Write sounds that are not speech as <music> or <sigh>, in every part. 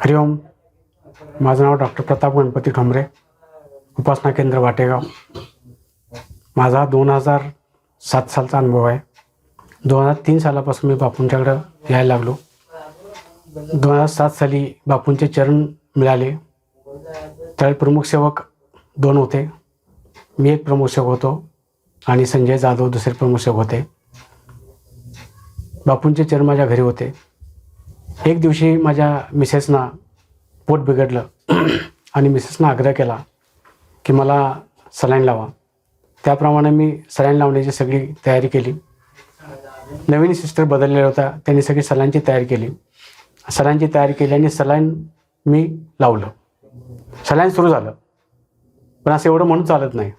हरिओम माझं नाव डॉक्टर प्रताप गणपती ठोंबरे उपासना केंद्र वाटेगाव. माझा दोन हजार सात सालचा अनुभव आहे. दोन हजार तीन सालापासून मी बापूंच्याकडं यायला लागलो. दोन हजार सात साली बापूंचे चरण मिळाले. त्यावेळी प्रमुख सेवक दोन होते. मी एक प्रमुख सेवक होतो आणि संजय जाधव दुसरे प्रमुख सेवक होते. बापूंचे चरण माझ्या घरी होते. एक दिवशी माझ्या मिसेसना पोट बिघडलं <clears throat> आणि मिसेसनं आग्रह केला की मला सलाईन लावा. त्याप्रमाणे मी सलाईन लावण्याची सगळी तयारी केली. नवीन सिस्टर बदललेला होता. त्यांनी सगळी सलाईनची तयारी केली. सलाईनची तयारी केली आणि सलाईन मी लावलं. सलाईन सुरू झालं. पण असं एवढं म्हणून चालत नाही.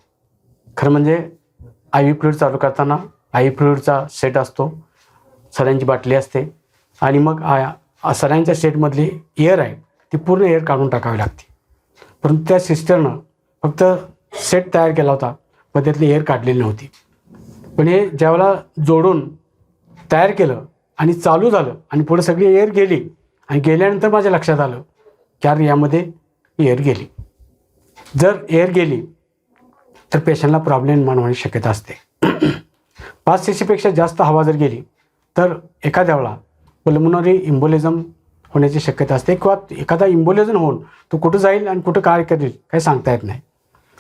खरं म्हणजे आय व्ही फ्लुईड चालू करताना आय व्ही फ्लुईडचा सेट असतो. सलाईनची बाटली असते. आणि मग आया सलाईनच्या सेटमधली एअर आहे ती पूर्ण एअर काढून टाकावी लागते. परंतु त्या सिस्टरनं फक्त सेट तयार केला होता पण त्यातली एअर काढलेली नव्हती. पण हे ज्यावेळेला जोडून तयार केलं आणि चालू झालं आणि पुढे सगळी एअर गेली आणि गेल्यानंतर माझ्या लक्षात आलं की अरे यामध्ये एअर गेली. जर एअर गेली तर पेशंटला प्रॉब्लेम निर्माण होण्याची शक्यता असते. <clears throat> पाच सीसीपेक्षा जास्त हवा जर गेली तर एखाद्या वेळा पल्मोनरी इम्बोलिझम होण्याची शक्यता असते किंवा एखादा इम्बोलिझम होऊन तो कुठं जाईल आणि कुठं काय करेल काही सांगता येत नाही.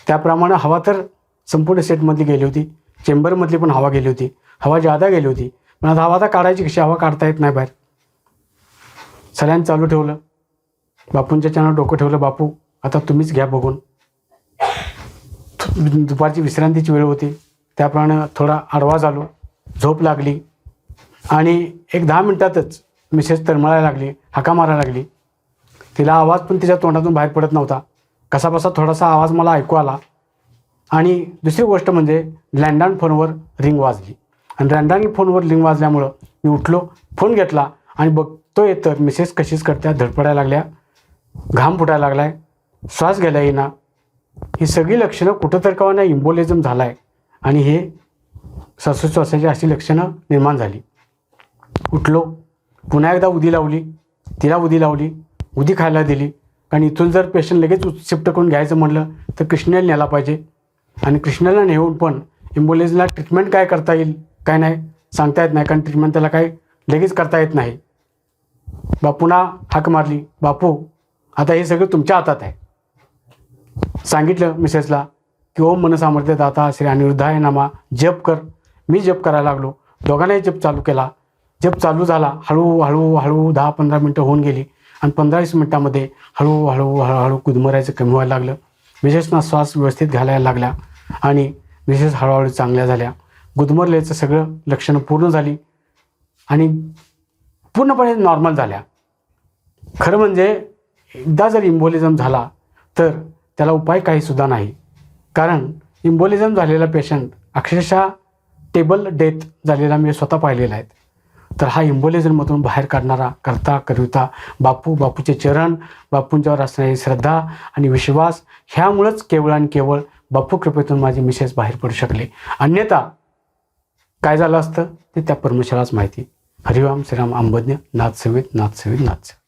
त्याप्रमाणे हवा तर संपूर्ण सेटमधली गेली होती चेंबरमधली पण हवा गेली होती हवा जादा गेली होती. पण आता हवा आता काढायची कशी? हवा काढता येत नाही बाहेर. सगळ्यांनी चालू ठेवलं. बापूंच्या चॅनल डोकं ठेवलं बापू आता तुम्हीच घ्या बघून. दुपारची विश्रांतीची वेळ होती. त्याप्रमाणे थोडा आडवा झालो. झोप लागली. आणि एक दहा मिनटातच मिसेस तरमळायला लागली हाका मारायला लागली. तिला आवाज पण तिच्या तोंडातून बाहेर पडत नव्हता. कसाबसा थोडासा आवाज मला ऐकू आला. आणि दुसरी गोष्ट म्हणजे लँडलाईन फोनवर रिंग वाजली. आणि लँडलाईन फोनवर रिंग वाजल्यामुळं मी उठलो फोन घेतला आणि बघतोय तर मिसेस कशीच करत्या धडपडायला लागल्या घाम फुटायला लागलाय श्वास घ्यायला येईना. ही सगळी लक्षणं कुठं तर का नाही इम्बोलिझम झाला आहे आणि हे श्वासोच्छ्वासाची अशी लक्षणं निर्माण झाली. उठलो. पुन्हा एकदा उदी लावली. तिला उदी लावली. उदी खायला दिली. कारण इथून जर पेशंट लगेच शिफ्ट करून घ्यायचं म्हटलं तर कृष्णाला न्यायला पाहिजे. आणि कृष्णाला नेऊन पण इम्बोलिझमला ट्रीटमेंट काय करता येईल काय नाही सांगता येत नाही. कारण ट्रीटमेंट त्याला काय लगेच करता येत नाही. बापूंना हाक मारली. बापू आता हे सगळं तुमच्या हातात आहे. सांगितलं मिसेसला की ओम मनसामर्थ्य दाता श्री अनिरुद्धाय नामा. जप कर. मी जप करायला लागलो. दोघांनाही जप चालू केला. जप चालू झाला. हळूहळू हळू दहा पंधरा मिनटं होऊन गेली. आणि पंधरा वीस मिनटामध्ये हळूहळू हळूहळू गुदमरायचं कमी व्हायला लागलं. मिसेसना श्वास व्यवस्थित घालायला लागला. आणि विशेष हळूहळू चांगल्या झाल्या. गुदमरल्याचं सगळं लक्षणं पूर्ण झाली. आणि पूर्णपणे नॉर्मल झाल्या. खरं म्हणजे एकदा जर इम्बोलिझम झाला तर त्याला उपाय काहीसुद्धा नाही. कारण इम्बोलिझम झालेला पेशंट अक्षरशः टेबल डेथ झालेला मी स्वतः पाहिलेला आहे. तर हा इम्बोलिझममधून बाहेर काढणारा करता करिता बापू बापूचे चरण बापूंच्यावर असणारी श्रद्धा आणि विश्वास ह्यामुळंच केवळ आणि केवळ बापू कृपेतून माझे मिसेस बाहेर पडू शकले. अन्यथा काय झालं असतं ते त्या परमेश्वराच माहिती. हरिओम श्रीराम अंबज्ञ नाथ सेवित नाथ सेवित नाथ सेवित.